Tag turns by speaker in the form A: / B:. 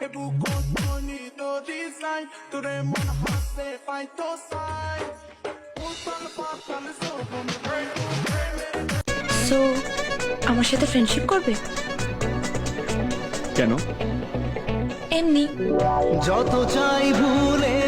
A: E buco ogni do design Ture mon hasse fai to sai Utal patal so bum
B: so আমার সাথে friendship করবে কেন এমনি যত চাই ভুলে